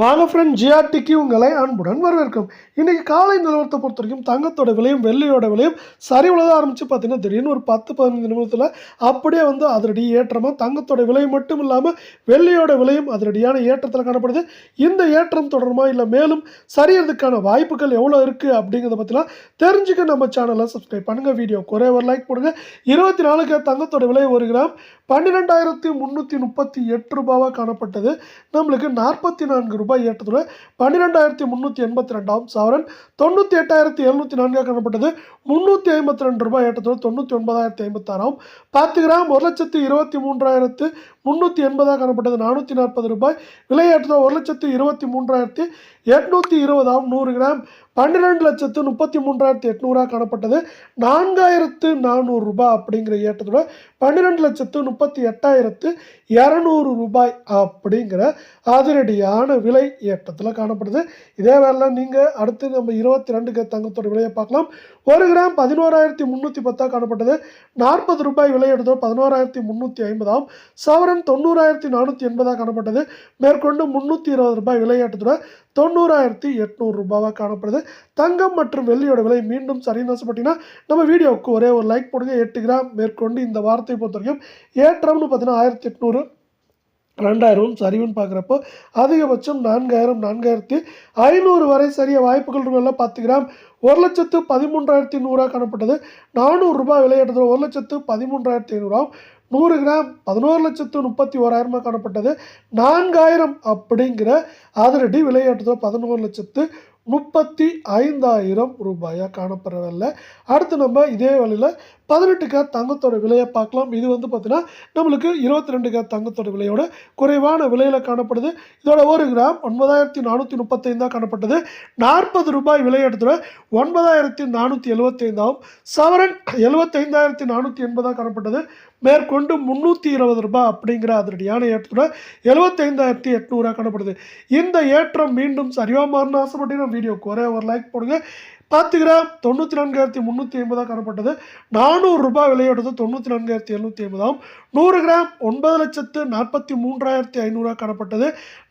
வாங்க ஃப்ரெண்ட் ஜிஆர்டிக்கு உங்களை அன்புடன் வரவேற்கும். இன்றைக்கி காலை நிலவரத்தை பொறுத்த வரைக்கும் தங்கத்தோட விலையும் வெள்ளையோட விலையும் சரி உள்ளதாக ஆரம்பித்து பார்த்தீங்கன்னா திடீர்னு ஒரு பத்து பதினஞ்சு நிமிடத்தில் அப்படியே வந்து அதிரடி ஏற்றமாக தங்கத்தோட விலை மட்டும் இல்லாமல் வெள்ளையோட விலையும் அதிரடியான ஏற்றத்தில் காணப்படுது. இந்த ஏற்றம் தொடருமா இல்லை மேலும் சரியறதுக்கான வாய்ப்புகள் எவ்வளோ இருக்குது அப்படிங்கிறத பற்றிலாம் தெரிஞ்சுக்க நம்ம சேனலை சப்ஸ்கிரைப் பண்ணுங்கள் வீடியோ குறைய ஒரு லைக் போடுங்க. இருபத்தி நாலுக்கு தங்கத்தோட விலை ஒரு கிராம் பன்னிரெண்டாயிரத்தி முந்நூற்றி முப்பத்தி எட்டு ரூபாவாக காணப்பட்டது. நம்மளுக்கு நாற்பத்தி நான்கு ரூபாய் ஏற்றத்துடன் பன்னிரெண்டாயிரத்தி முந்நூற்றி எண்பத்தி ரெண்டாம் சவரன் தொண்ணூற்றி எட்டாயிரத்தி எழுநூற்றி நான்காக காணப்பட்டது. முந்நூற்றி ஐம்பத்தி ரெண்டு ரூபாய் ஏற்றத்துடன் தொண்ணூற்றி ஒன்பதாயிரத்தி ஐம்பத்தாறாம் பத்து கிராம் ஒரு லட்சத்தி இருபத்தி மூன்றாயிரத்து முந்நூற்றி எண்பதாக காணப்பட்டது. நானூற்றி நாற்பது ரூபாய். விலை ஒரு லட்சத்து இருபத்தி மூன்றாயிரத்தி எட்நூற்றி இருபதாம் நூறு கிராம். பன்னிரெண்டு லட்சத்து முப்பத்தி மூன்றாயிரத்தி எட்நூறாக காணப்பட்டது. நான்காயிரத்து நானூறு ரூபாய் அப்படிங்கிற ஏற்றத்தோட பன்னிரெண்டு லட்சத்து முப்பத்தி எட்டாயிரத்து இரநூறு ரூபாய் அப்படிங்கிற அதிரடியான விலை ஏற்றத்தில் காணப்படுது. இதே வேலை நீங்கள் அடுத்து நம்ம இருபத்தி ரெண்டுக்கு தங்கத்தோட விலையை பார்க்கலாம். ஒரு கிராம் பதினோராயிரத்தி முந்நூற்றி பத்தாக காணப்பட்டது. நாற்பது ரூபாய் விலை எடுத்தோம் பதினோராயிரத்தி முந்நூற்றி ஐம்பதாம். சவரன் தொண்ணூறாயிரத்தி நானூற்றி எண்பதாக காணப்பட்டது. மேற்கொண்டு முந்நூற்றி இருபது ரூபாய் விலை தொண்ணூறாயிரத்தி எட்நூறு ரூபாவாக காணப்படுது. தங்கம் மற்றும் வெள்ளியோட விலை மீண்டும் சரின்னு ஆசைப்பட்டீங்கன்னா நம்ம வீடியோவுக்கு ஒரே ஒரு லைக் போடுங்க. எட்டு கிராம் மேற்கொண்டு இந்த வார்த்தை பொறுத்த வரைக்கும் ஏற்றம்னு பார்த்தீங்கன்னா ஆயிரத்தி எட்நூறு ரெண்டாயிரம் சரிவுன்னு பார்க்குறப்போ அதிகபட்சம் நான்காயிரம் நான்காயிரத்தி ஐநூறு வரை சரிய வாய்ப்புகள் இருக்குல்ல பத்து கிராம் ஒரு லட்சத்து பதிமூன்றாயிரத்தி நூறாக காணப்பட்டது. நானூறு ரூபாய் ஒரு லட்சத்து பதிமூன்றாயிரத்தி ஐநூறாம் நூறு கிராம் பதினோரு லட்சத்து முப்பத்தி ஓராயிரமாக காணப்பட்டது. நான்காயிரம் அப்படிங்கிற அதிரடி விலையேற்றத்தில் பதினோரு லட்சத்து முப்பத்தி ஐந்தாயிரம் ரூபாயாக காணப்படவில்லை அடுத்து நம்ம இதே வழியில் பதினெட்டு கேத் தங்கத்தோட விலையை பார்க்கலாம். இது வந்து பார்த்தீங்கன்னா நம்மளுக்கு இருபத்தி ரெண்டு கேத் தங்கத்தோட விலையோட குறைவான விலையில் காணப்படுது. இதோட ஒரு கிராம் ஒன்பதாயிரத்தி நானூற்றி முப்பத்தைந்தாக காணப்பட்டது. நாற்பது ரூபாய் விலை ஒன்பதாயிரத்தி நானூற்றி எழுபத்தைந்தாம் சவரன் எழுபத்தைந்தாயிரத்தி நானூற்றி எண்பதாக காணப்பட்டது. மேற்கொண்டு முந்நூற்றி இருபது ரூபாய் அப்படிங்கிற அதனுடையான ஏற்றத்துடன் எழுபத்தைந்தாயிரத்தி எட்நூறுரூவா காணப்படுது. இந்த ஏற்றம் மீண்டும் சரிவா மாறின ஆசைப்பட்டீங்கன்னா வீடியோக்கு ஒரே ஒரு லைக் போடுங்க. பத்து கிராம் தொண்ணூற்றி நான்காயிரத்தி முந்நூற்றி ஐம்பதாக காணப்பட்டது. நானூறு ரூபாய் விலையோடது தொண்ணூற்றி நான்காயிரத்தி எழுநூற்றி ஐம்பதாம். நூறு கிராம் ஒன்பது லட்சத்து நாற்பத்தி மூன்றாயிரத்தி ஐநூறுரூவா காணப்பட்டது.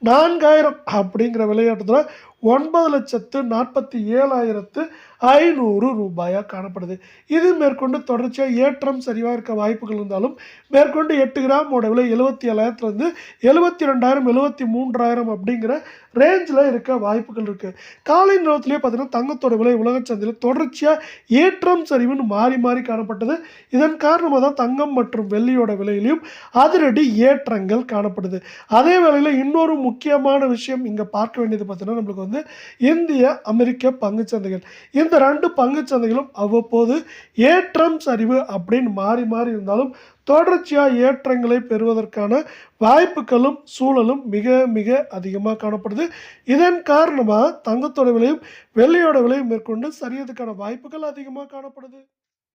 நான்காயிரம் அப்படிங்கிற விளையாட்டத்தில் ஒன்பது லட்சத்து நாற்பத்தி ஏழாயிரத்து ஐநூறு ரூபாயாக காணப்படுது. இது மேற்கொண்டு தொடர்ச்சியாக ஏற்றம் சரிவாக இருக்க வாய்ப்புகள் இருந்தாலும் மேற்கொண்டு எட்டு கிராமோட விலை எழுபத்தி ஏழாயிரத்துலேருந்து எழுபத்தி ரெண்டாயிரம் எழுபத்தி மூன்றாயிரம் அப்படிங்கிற ரேஞ்சில் இருக்க வாய்ப்புகள் இருக்குது காலை நேரத்திலேயே பார்த்தீங்கன்னா தங்கத்தோட விலை சந்தையில் தொடர்ச்சியாக ஏற்றம் சரிவுன்னு மாறி மாறி காணப்பட்டது. இதன் காரணமாக தான் தங்கம் மற்றும் வெள்ளியோட விலையிலையும் அதிரடி ஏற்றங்கள் காணப்படுது. அதே வேளையில் இன்னொரு முக்கியமான விஷயம் இங்கே பார்க்க வேண்டியது பார்த்தீங்கன்னா நம்மளுக்கு வந்து இந்திய அமெரிக்க பங்குச்சந்தைகள். இந்த ரெண்டு பங்குச்சந்தைகளும் அவ்வப்போது ஏற்றம் சரிவு அப்படின்னு மாறி மாறி இருந்தாலும் தொடர்ச்சியாக ஏற்றங்களை பெறுவதற்கான வாய்ப்புகளும் சூழலும் மிக மிக அதிகமாக காணப்படுது. இதன் காரணமாக தங்கத்தோட விலையும் வெள்ளியோட விலையும் மேற்கொண்டு சரியதுக்கான வாய்ப்புகள் அதிகமாக காணப்படுது.